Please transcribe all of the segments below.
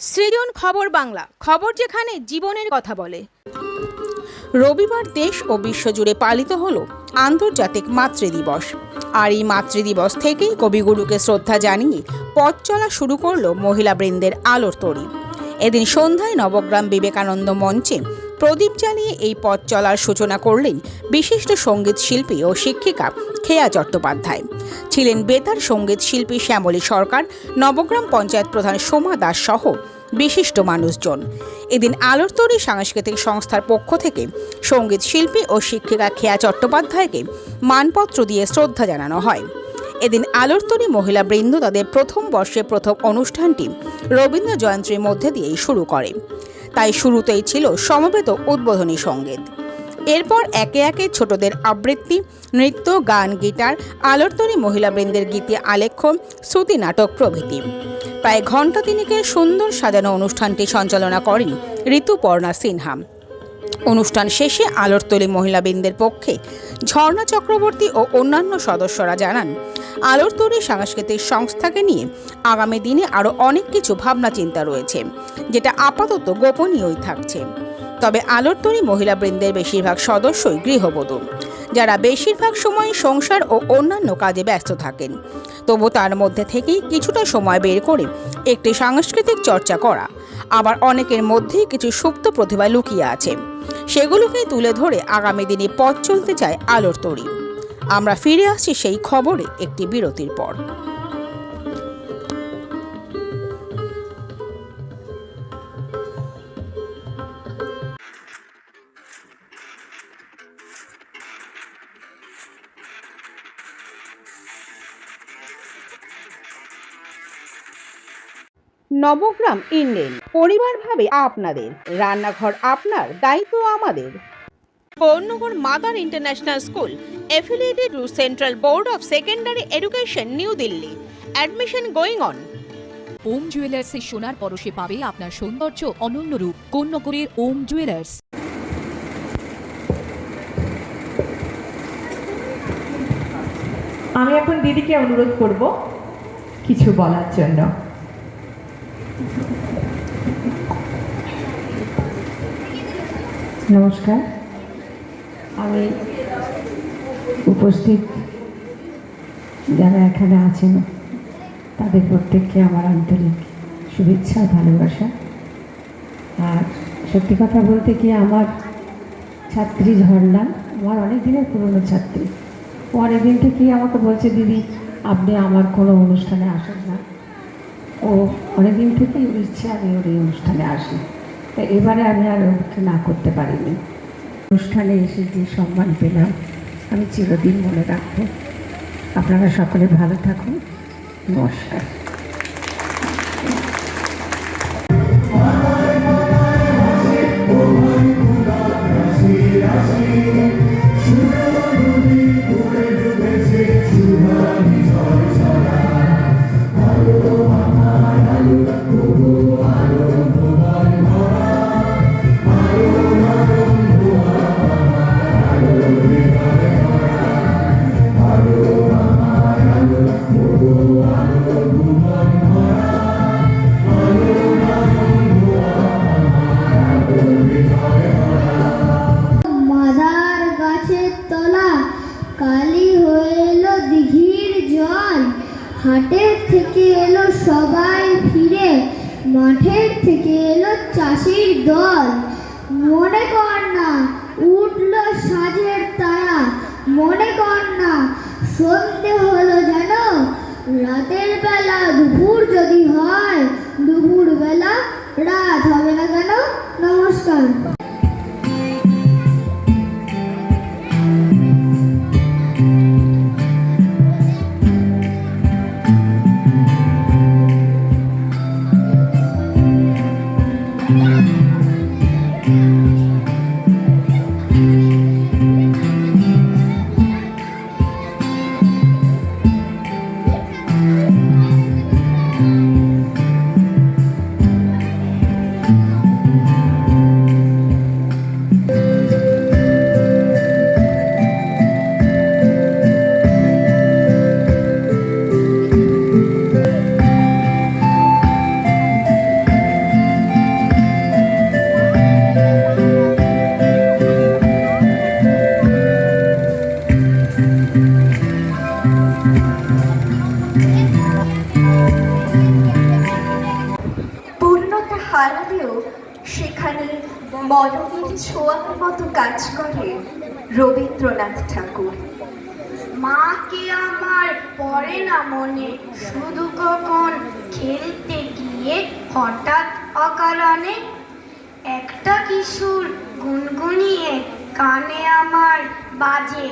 সৃজন খবর বাংলা, খবর যেখানে জীবনের কথা বলে। রবিবার দেশ ও বিশ্বজুড়ে পালিত হল আন্তর্জাতিক মাতৃদিবস। আর এই মাতৃদিবস থেকেই কবিগুরুকে শ্রদ্ধা জানিয়ে পথ চলা শুরু করল মহিলা বৃন্দের আলোর তরি। এদিন সন্ধ্যায় নবগ্রাম বিবেকানন্দ মঞ্চে প্রদীপ জ্বালিয়ে এই পথ চলার সূচনা করলেন বিশিষ্ট সংগীত শিল্পী ও শিক্ষিকা খেয়া চট্টোপাধ্যায়। ছিলেন বেতার সংগীত শিল্পী শ্যামলী সরকার, নবগ্রাম পঞ্চায়েত প্রধান সোমা দাস সহ বিশিষ্ট মানুষজন। এদিন আলোর সাংস্কৃতিক সংস্থার পক্ষ থেকে সংগীত শিল্পী ও শিক্ষিকা খেয়া চট্টোপাধ্যায়কে মানপত্র দিয়ে শ্রদ্ধা জানানো হয়। এদিন আলোরতরী মহিলা বৃন্দ তাদের প্রথম বর্ষে প্রথম অনুষ্ঠানটি রবীন্দ্র জয়ন্তীর মধ্যে দিয়েই শুরু করে। তাই শুরুতেই ছিল সমবেত উদ্বোধনী সংগীত। এরপর একে একে ছোটদের আবৃত্তি, নৃত্য, গান, গিটার, আলোরতরী মহিলাবৃন্দের গীতি, আলেখ্য, শ্রুতি নাটক প্রভৃতি। প্রায় ঘণ্টা তিনেকের সুন্দর সাজানো অনুষ্ঠানটি সঞ্চালনা করেন ঋতুপর্ণা সিনহা। অনুষ্ঠান শেষে আলোরতলী মহিলাবৃন্দের পক্ষে ঝর্ণা চক্রবর্তী ও অন্যান্য সদস্যরা জানান আলোরতলী সাংস্কৃতিক সংস্থাকে নিয়ে আগামী দিনে আরও অনেক কিছু ভাবনা চিন্তা রয়েছে, যেটা আপাতত গোপনীয়ই থাকছে। তবে আলোরতলী মহিলাবৃন্দের বেশিরভাগ সদস্যই গৃহবধূ, যারা বেশিরভাগ সময় সংসার ও অন্যান্য কাজে ব্যস্ত থাকেন। তবু তার মধ্যে থেকেই কিছুটা সময় বের করে একটি সাংস্কৃতিক চর্চা করা, আবার অনেকের মধ্যেই কিছু সুপ্ত প্রতিভা লুকিয়ে আছে। সেগুলোকেই তুলে ধরে আগামী দিনে পথ চলতে চায় আলোর তরি। আমরা ফিরে আসছি সেই খবরে একটি বিরতির পর। নবগ্রাম ইন্ডেন পরিবার ভাবে আপনাদের রান্নাঘর আপনার দায়িত্ব আমাদের। বর্ণগর mother international school affiliated to Central Board of Secondary Education, New Delhi. Admission going on. Om জুয়েলার্সের সোনার পরশে পাবে আপনার সৌন্দর্য অনন্য রূপ কোন্নগরের ওম জুয়েলার্স আমি এখন দিদিকে অনুরোধ করব কিছু বলার জন্য নমস্কার আমি উপস্থিত যারা এখানে আছেন, তাদের প্রত্যেককে আমার আন্তরিক শুভেচ্ছা ভালোবাসা। আর সত্যি কথা বলতে কি, আমার ছাত্রী ঝর্ণা, আমার অনেক দিনের পুরনো ছাত্রী। পরের দিন থেকেই আমাকে বলছে, দিদি, আপনি আমার কোনো অনুষ্ঠানে আসেন না। ও অনেকদিন থেকেই ইচ্ছে, আমি ওর এই অনুষ্ঠানে আসি। তা এবারে আমি আর ওকে না করতে পারিনি। অনুষ্ঠানে এসে যে সম্মান পেলাম আমি চিরদিন মনে রাখব। আপনারা সকলে ভালো থাকুন। নমস্কার। হাটের থেকে এলো সবাই ফিরে মাঠের থেকে এলো চাষির দল। মনে কর না, উঠল সাজের তারা। মনে কর না, সন্ধে হলো যেন। রাতের বেলা দুপুর যদি হয় দুপুর বেলা রাত হবে না কেন? নমস্কার। ছোঁয়ার মতো কাজ করে রবীন্দ্রনাথ ঠাকুর। মাকে আমার পড়ে না মনে, শুধু কখন খেলতে গিয়ে হঠাৎ অকারণে একটা কিশোর গুনগুনিয়ে কানে আমার বাজে।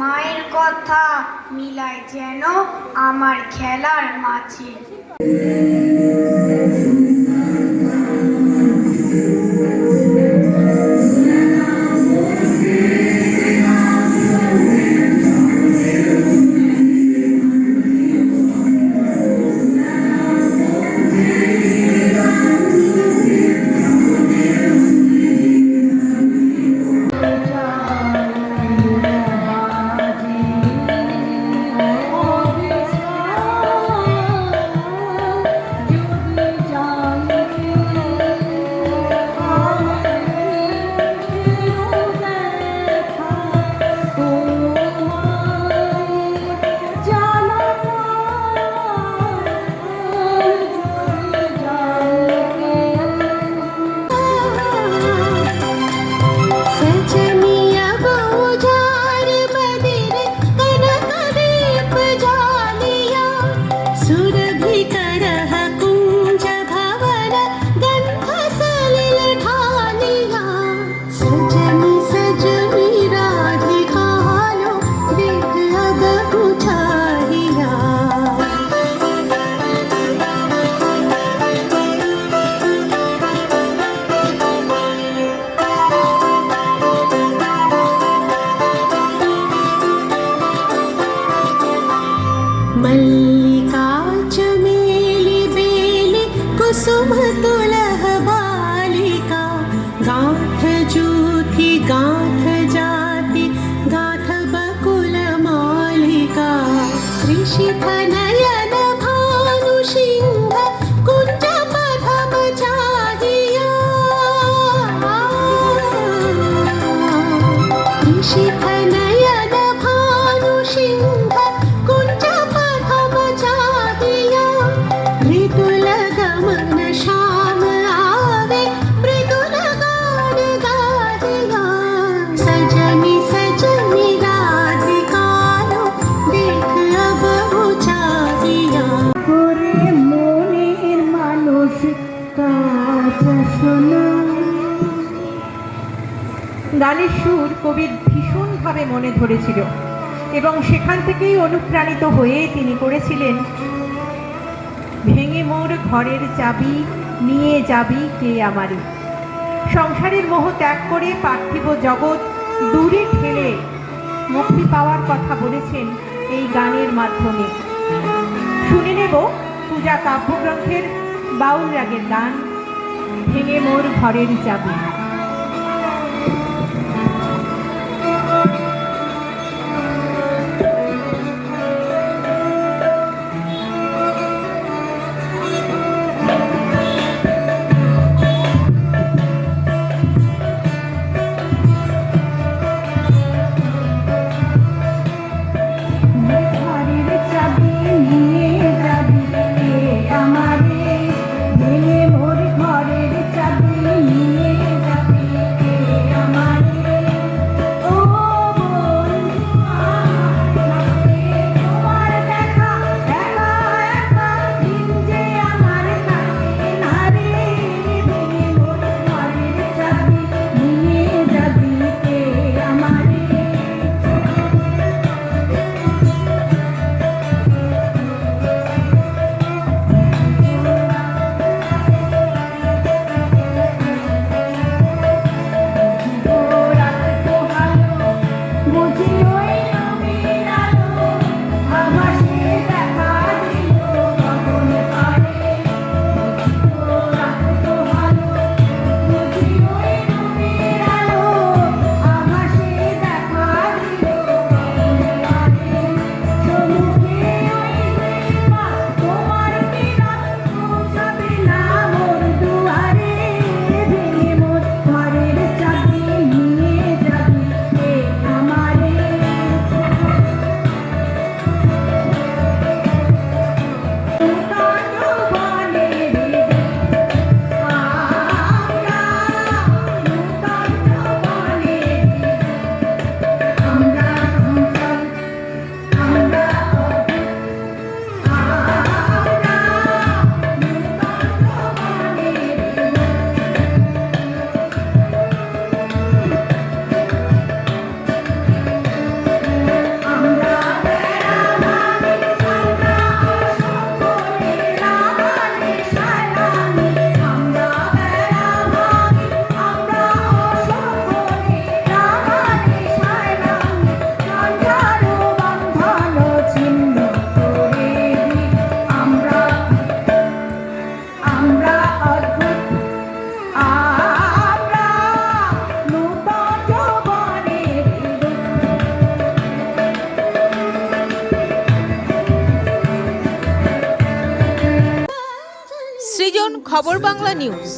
মায়ের কথা মিলায় যেন আমার খেলার মাঝে। mal. গানের সুর কবির ভীষণভাবে মনে ধরেছিল এবং সেখান থেকেই অনুপ্রাণিত হয়ে তিনি করেছিলেন, ভেঙে মোর ঘরের চাবি, নিয়ে যাবি কে আমারে? সংসারের মোহ ত্যাগ করে পার্থিব জগৎ দূরে ঠেলে মুক্তি পাওয়ার কথা বলেছেন এই গানের মাধ্যমে। শুনে নেব পূজা কাব্যগ্রন্থের বাউল রাগের গান, ভেঙে মোর ঘরের চাবি। খবর বাংলা নিউজ।